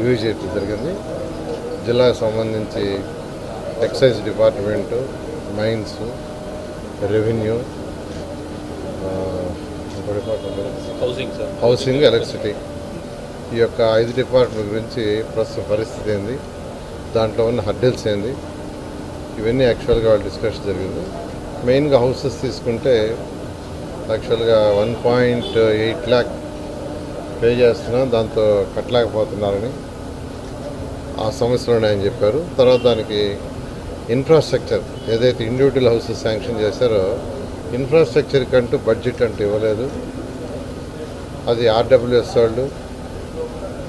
Review చేయడం జరిగింది. జిల్లాకు సంబంధించి excise department mines revenue housing electricity. ఈ యొక్క ఐదు డిపార్ట్మెంట్ గురించి ప్రస్తుత పరిస్థితి ఏంది? దాంట్లో ఉన్న హడ్డిల్స్ ఏంది? ఇవన్నీ యాక్చువల్గా వాళ్ళు డిస్కషన్ జరిగింది. మెయిన్గా హౌసెస్ తీసుకుంటే యాక్చువల్గా one point eight lakh pay చేస్తున్నాం దాంతో కట్టలేకపోతున్నారని ఆ సమస్యలు ఉన్నాయని చెప్పారు. తర్వాత దానికి ఇన్ఫ్రాస్ట్రక్చర్ ఏదైతే ఇండివిజువల్ హౌసెస్ శాంక్షన్ చేశారో ఇన్ఫ్రాస్ట్రక్చర్ కంటూ బడ్జెట్ అంటూ ఇవ్వలేదు. అది ఆర్డబ్ల్యూఎస్ వాళ్ళు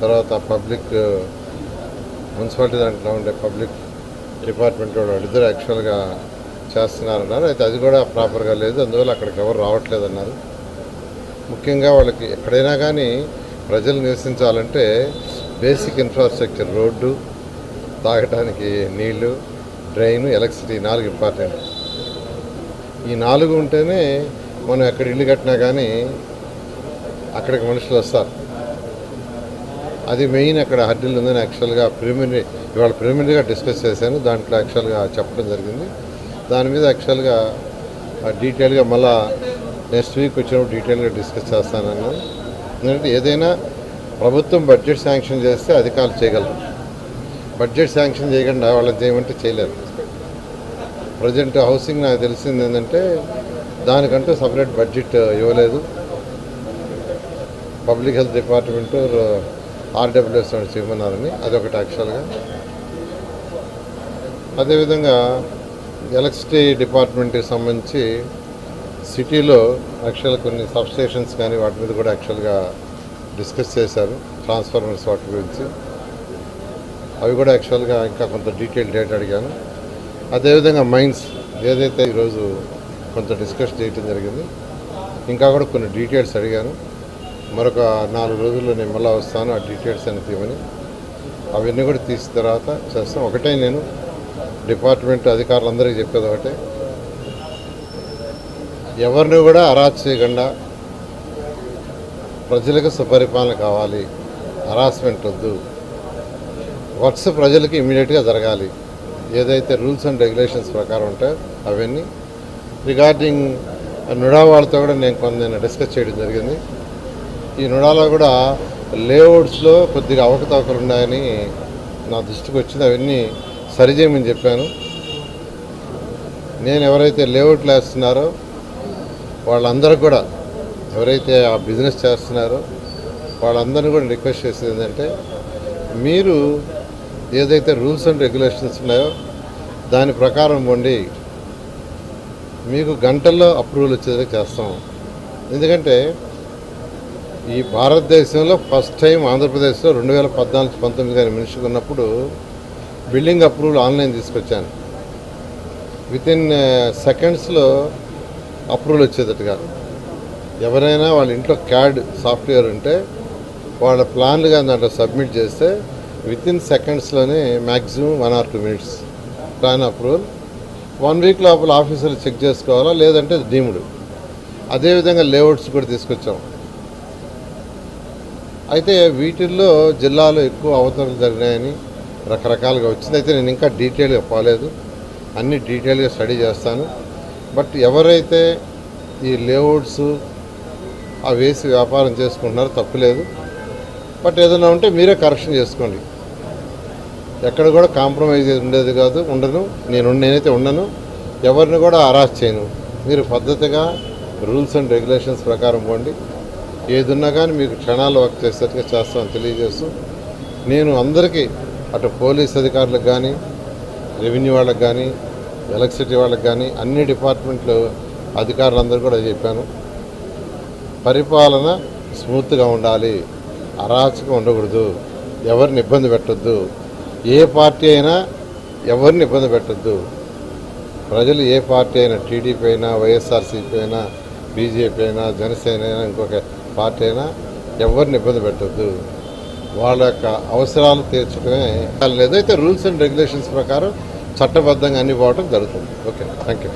తర్వాత పబ్లిక్ మున్సిపాలిటీ దాంట్లో ఉండే పబ్లిక్ డిపార్ట్మెంట్ వాళ్ళు ఇద్దరు యాక్చువల్గా చేస్తున్నారన్నారు. అయితే అది కూడా ప్రాపర్గా లేదు. అందువల్ల అక్కడికి ఎవరు రావట్లేదు అన్నారు. ముఖ్యంగా వాళ్ళకి ఎక్కడైనా కానీ ప్రజలు నివసించాలంటే బేసిక్ ఇన్ఫ్రాస్ట్రక్చర్ రోడ్డు తాగడానికి నీళ్ళు డ్రైన్ ఎలక్ట్రిసిటీ నాలుగు ఇంపార్టెంట్. ఈ నాలుగు ఉంటేనే మనం ఎక్కడ ఇల్లు కట్టినా కానీ అక్కడికి మనుషులు వస్తారు. అది మెయిన్ అక్కడ హడ్డిల్ ఉందని యాక్చువల్గా ప్రిలిమినరీ ఇవాళ ప్రిలిమినరీగా డిస్కస్ చేశాను. దాంట్లో యాక్చువల్గా చెప్పడం జరిగింది. దాని మీద యాక్చువల్గా డీటెయిల్గా మళ్ళా నెక్స్ట్ వీక్ వచ్చినప్పుడు డీటెయిల్గా డిస్కస్ చేస్తానన్నాను. ఎందుకంటే ఏదైనా ప్రభుత్వం బడ్జెట్ శాంక్షన్ చేస్తే అధికారులు చేయగలరు. బడ్జెట్ శాంక్షన్ చేయకుండా వాళ్ళని చేయమంటే చేయలేరు. ప్రజెంట్ హౌసింగ్ నాకు తెలిసింది ఏంటంటే దానికంటూ సపరేట్ బడ్జెట్ ఇవ్వలేదు. పబ్లిక్ హెల్త్ డిపార్ట్మెంట్ ఆర్డబ్ల్యూఎస్ వాళ్ళు చేయమన్నారని అదొకటి యాక్చువల్గా. అదేవిధంగా ఎలక్ట్రిసిటీ డిపార్ట్మెంట్కి సంబంధించి సిటీలో యాక్చువల్ కొన్ని సబ్స్టేషన్స్ కానీ వాటి మీద కూడా యాక్చువల్గా డిస్కస్ చేశారు. ట్రాన్స్ఫార్మర్స్ వాటి గురించి. అవి కూడా యాక్చువల్గా ఇంకా కొంత డీటెయిల్ డేట్ అడిగాను. అదేవిధంగా మైన్స్ ఏదైతే ఈరోజు కొంత డిస్కస్ చేయటం జరిగింది ఇంకా కూడా కొన్ని డీటెయిల్స్ అడిగాను. మరొక నాలుగు రోజుల్లో నేను మళ్ళీ వస్తాను ఆ డీటెయిల్స్ అని తీయమని అవన్నీ కూడా తీసిన తర్వాత చేస్తాం. ఒకటే నేను డిపార్ట్మెంట్ అధికారులందరికీ చెప్పేది ఒకటే. ఎవరిని కూడా అరాచ్ చేయకుండా ప్రజలకు సుపరిపాలన కావాలి. హరాస్మెంట్ వద్దు. వర్క్స్ ప్రజలకి ఇమీడియట్గా జరగాలి. ఏదైతే రూల్స్ అండ్ రెగ్యులేషన్స్ ప్రకారం ఉంటాయో అవన్నీ. రిగార్డింగ్ నుడా వాళ్ళతో కూడా నేను కొంత నేను డిస్కస్ చేయడం జరిగింది. ఈ నుడాలో కూడా లేఅవుట్స్లో కొద్దిగా అవకతవకలు ఉన్నాయని నా దృష్టికి వచ్చింది. అవన్నీ సరిచేయమని చెప్పాను. నేను ఎవరైతే లేఅవుట్లు వేస్తున్నారో వాళ్ళందరూ కూడా ఎవరైతే ఆ బిజినెస్ చేస్తున్నారో వాళ్ళందరినీ కూడా రిక్వెస్ట్ చేసేది ఏంటంటే మీరు ఏదైతే రూల్స్ అండ్ రెగ్యులేషన్స్ ఉన్నాయో దాని ప్రకారం ఉండి మీకు గంటల్లో అప్రూవల్ వచ్చేది చేస్తాం. ఎందుకంటే ఈ భారతదేశంలో ఫస్ట్ టైం ఆంధ్రప్రదేశ్లో రెండు వేల పద్నాలుగు పంతొమ్మిది గారి మినిస్టర్ ఉన్నప్పుడు బిల్డింగ్ అప్రూవల్ ఆన్లైన్ తీసుకొచ్చాను. విత్ ఇన్ సెకండ్స్లో అప్రూవల్ వచ్చేటట్టుగా ఎవరైనా వాళ్ళ ఇంట్లో క్యాడ్ సాఫ్ట్వేర్ ఉంటే వాళ్ళ ప్లాన్లుగా దాంట్లో సబ్మిట్ చేస్తే within సెకండ్స్లోనే maximum one or two minutes plan approval one week లోపల ఆఫీసర్లు చెక్ చేసుకోవాలా? లేదంటే డీముడు అదేవిధంగా లేఅవుట్స్ కూడా తీసుకొచ్చాం. అయితే వీటిల్లో జిల్లాలో ఎక్కువ అవతరణలు జరిగినాయని రకరకాలుగా వచ్చింది. అయితే నేను ఇంకా డీటెయిల్గా పోలేదు. అన్ని డీటెయిల్గా స్టడీ చేస్తాను. బట్ ఎవరైతే ఈ లేఅవుట్స్ ఆ వేసి వ్యాపారం చేసుకుంటున్నారో తప్పులేదు. బట్ ఏదైనా ఉంటే మీరే కరెక్షన్ చేసుకోండి. ఎక్కడ కూడా కాంప్రమైజ్ ఉండేది కాదు ఉండను. నేను నేనైతే ఉండను. ఎవరిని కూడా అరాస్ట్ చేయను. మీరు పద్ధతిగా రూల్స్ అండ్ రెగ్యులేషన్స్ ప్రకారం పోండి. ఏదున్నా కానీ మీకు క్షణాలు వర్క్ చేసేట్టుగా చేస్తామని తెలియజేస్తూ నేను అందరికీ అటు పోలీస్ అధికారులకు కానీ రెవెన్యూ వాళ్ళకి కానీ ఎలక్ట్రిసిటీ వాళ్ళకి కానీ అన్ని డిపార్ట్మెంట్లు అధికారులందరూ కూడా చెప్పాను. పరిపాలన స్మూత్గా ఉండాలి. అరాచకం ఉండకూడదు. ఎవరిని ఇబ్బంది పెట్టద్దు. ఏ పార్టీ అయినా ఎవరిని ఇబ్బంది పెట్టొద్దు. ప్రజలు ఏ పార్టీ అయినా టీడీపీ అయినా వైఎస్ఆర్సీపీ అయినా బీజేపీ అయినా జనసేన అయినా ఇంకొక పార్టీ అయినా ఎవరిని ఇబ్బంది పెట్టొద్దు. వాళ్ళ యొక్క అవసరాలు తీర్చడమే ఏదైతే రూల్స్ అండ్ రెగ్యులేషన్స్ ప్రకారం చట్టబద్ధంగా అన్ని పోవడం జరుగుతుంది. Okay thank you